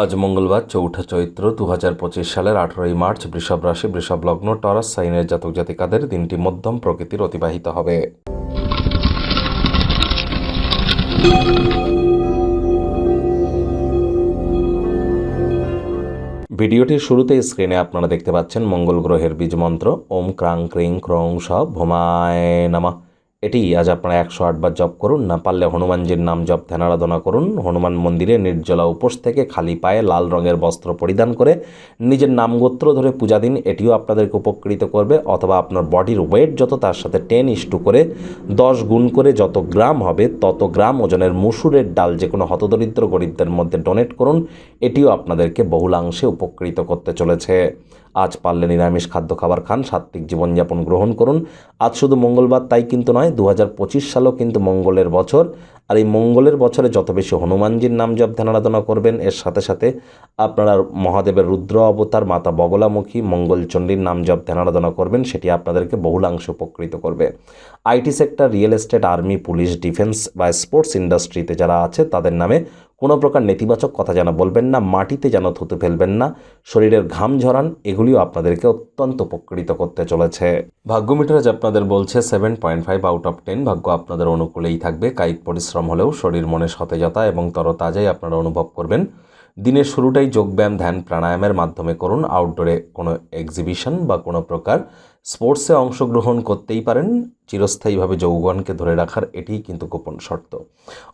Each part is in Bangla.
আজ মঙ্গলবার চৌঠা চৈত্র দু হাজার পঁচিশ সালের আঠেরোই মার্চ বৃষভ রাশি, বৃষভ লগ্ন, টরাস, সাইনের জাতক জাতিকাদের দিনটি মধ্যম প্রকৃতির অতিবাহিত হবে। ভিডিওটির শুরুতে স্ক্রিনে আপনারা দেখতে পাচ্ছেন মঙ্গল গ্রহের বীজ মন্ত্র, ওম ক্রাং ক্রিং ক্রং স ভোমায় নামা। এটি আজ আপনারা একশো আটবার জপ করুন, না পারলে হনুমানজির নাম জপ ধ্যান আরাধনা করুন। হনুমান মন্দিরে নির্জলা উপোস থেকে খালি পায়ে লাল রঙের বস্ত্র পরিধান করে নিজের নাম গোত্র ধরে পূজা দিন। এটিও আপনাদেরকে উপকৃত করবে, অথবা আপনার বডির ওয়েট যত তার সাথে টেন ইস্টু করে দশ গুণ করে যত গ্রাম হবে, তত গ্রাম ওজনের মুসুরের ডাল যে কোনো হতদরিদ্র গরিবদের মধ্যে ডোনেট করুন। এটিও আপনাদেরকে বহুলাংশে উপকৃত করতে চলেছে। আজ পারলে নিরামিষ খাদ্য খাবার খান, সাত্ত্বিক জীবনযাপন গ্রহণ করুন। আজ শুধু মঙ্গলবার, তাই কিন্তু নয় দু হাজার সালও কিন্তু মঙ্গলের বছর। আর এই মঙ্গলের বছরে যত বেশি হনুমানজির নাম জপ ধ্যান আরাধনা করবেন, এর সাথে সাথে আপনারা মহাদেবের রুদ্র অবতার, মাতা বগলামুখী, মঙ্গলচণ্ডীর নাম জপ ধ্যান আরাধনা করবেন, সেটি আপনাদেরকে বহুলাংশ উপকৃত করবে। IT sector, real estate, army, police, defence বা স্পোর্টস ইন্ডাস্ট্রিতে যারা আছে, তাদের নামে কোনো প্রকার নেতিবাচক কথা যেন বলবেন না, মাটিতে যেন থুতু ফেলবেন না, শরীরের ঘাম ঝরান, এগুলিও আপনাদেরকে অত্যন্ত উপকৃত করতে চলেছে। ভাগ্য মিটার আজ আপনাদের বলছে seven point five out of ten ভাগ্য আপনাদের অনুকূলেই থাকবে। কায়িক পরিশ্রম হলেও শরীর মনে সতেজতা এবং তরতাজাই আপনারা অনুভব করবেন। দিনের শুরুটাই যোগব্যায়াম, ধ্যান, প্রাণায়ামের মাধ্যমে করুন। আউটডোরে কোনো এক্সিবিশন বা কোনো প্রকার স্পোর্টসে অংশগ্রহণ করতেই পারেন। চিরস্থায়ীভাবে যৌবনকে ধরে রাখার এটিই কিন্তু গোপন শর্ত।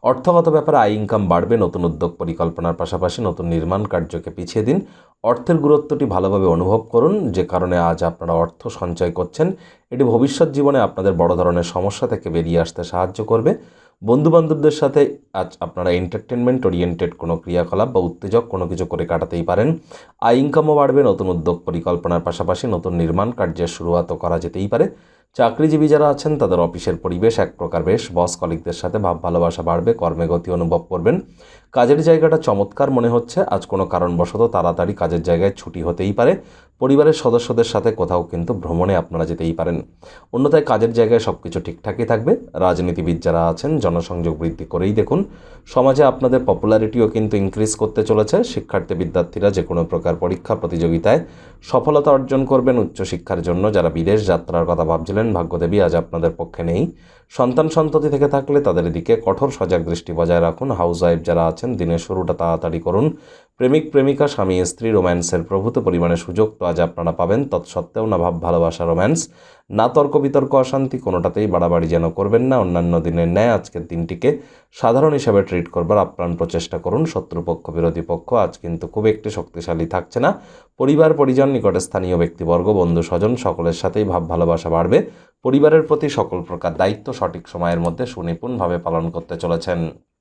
অর্থগত ব্যাপারে আয় ইনকাম বাড়বে, নতুন উদ্যোগ পরিকল্পনার পাশাপাশি নতুন নির্মাণ কার্যকে পিছিয়ে দিন। অর্থের গুরুত্বটি ভালোভাবে অনুভব করুন। যে কারণে আজ আপনারা অর্থ সঞ্চয় করছেন, এটি ভবিষ্যৎ জীবনে আপনাদের বড় ধরনের সমস্যা থেকে বেরিয়ে আসতে সাহায্য করবে। বন্ধুবান্ধবদের সাথে আজ আপনারা এন্টারটেনমেন্ট ওরিয়েন্টেড কোনো ক্রিয়াকলাপ বা উত্তেজক কোনো কিছু করে কাটাতেই পারেন। আয় ইনকামও বাড়বে, নতুন উদ্যোগ পরিকল্পনার পাশাপাশি নতুন নির্মাণ কার্যের শুরুয়াতও করা যেতেই পারে। চাকরিজীবী যারা আছেন, তাদের অফিসের পরিবেশ এক প্রকার বেশ। বস কলিকদের সাথে ভাব ভালোবাসা বাড়বে, কর্মে গতি অনুভব করবেন। কাজের জায়গাটা চমৎকার মনে হচ্ছে। আজ কোনো কারণবশত তাড়াতাড়ি কাজের জায়গায় ছুটি হতেই পারে। পরিবারের সদস্যদের সাথে কোথাও কিন্তু ভ্রমণে আপনারা যেতেই পারেন। অন্যথায় কাজের জায়গায় সব কিছু ঠিকঠাকই থাকবে। রাজনীতিবিদ যারা আছেন, জনসংযোগ বৃদ্ধি করেই দেখুন। সমাজে আপনাদের পপুলারিটিও কিন্তু ইনক্রিজ করতে চলেছে। শিক্ষার্থী, বিদ্যার্থীরা যে কোনো প্রকার পরীক্ষা প্রতিযোগিতায় সফলতা অর্জন করবেন উচ্চশিক্ষার জন্য। যারা বিদেশ যাত্রার কথা ভাবছিলেন, ভাগ্যদেবী আজ আপনাদের পক্ষে নেই। সন্তান সন্ততি থেকে থাকলে তাদের দিকে কঠোর সজাগ দৃষ্টি বজায় রাখুন। হাউস ওয়াইফ যারা আছেন, দিনের শুরুটা তাড়াতাড়ি করুন। প্রেমিক, প্রেমিকা, স্বামী, স্ত্রী, রোম্যান্সের প্রভূত পরিমাণে সুযোগ তো আজ আপনারা পাবেন। তৎসত্ত্বেও না ভাব, ভালোবাসা, রোম্যান্স। না তর্ক, বিতর্ক, অশান্তি, কোনোটাতেই বাড়াবাড়ি যেন করবেন না। অন্যান্য দিনের ন্যায় আজকের দিনটিকে সাধারণ হিসাবে ট্রিট করবার আপ্রাণ প্রচেষ্টা করুন। শত্রুপক্ষ, বিরোধী পক্ষ আজ কিন্তু খুব একটি শক্তিশালী থাকছে না। পরিবার, পরিজন, নিকটে স্থানীয় ব্যক্তিবর্গ, বন্ধু, স্বজন সকলের সাথেই ভাব, ভালোবাসা বাড়বে। পরিবারের প্রতি সকল প্রকার দায়িত্ব সঠিক সময়ের মধ্যে সুনিপুণভাবে পালন করতে চলেছেন।